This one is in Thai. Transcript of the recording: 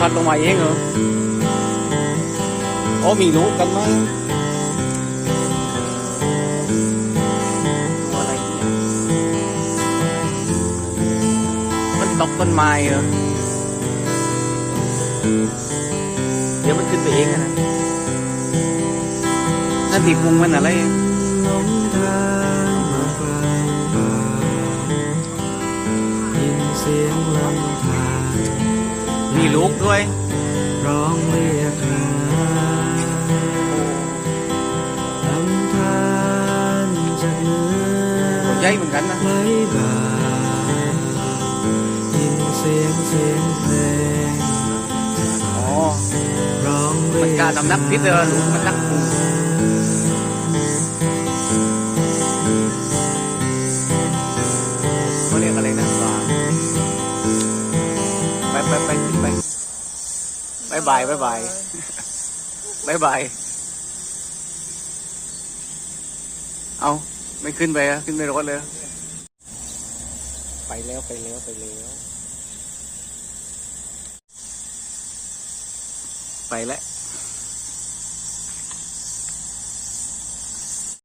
พัดลงมาเองเหรอโอ้มีลูกกันไหมตัวอะไรเนี่ยมันตกต้นไม้เหรอเดี๋ยวมันขึ้นไปเองอะนะนั่นตีพุงมันอะไร หลงทางมากลางป่ายินเสียงลำธาร ร มีลูกด้วย ร้องเรียกหาลำธารจากเหนืตัวอใหญ่เหมือนกันนะไหลบ่ายินเสียงเสียงเพลงอ๋อร้องเรียมันการทำนักพิษเลยลูกมันนักพุ ไปไปไปขึ้นไปบายบายบายบายบายบาย เอาไม่ขึ้นไปอะขึ้นไปรถเลย ไปแล้วไปแล้วไปแล้ว ไปแล้ว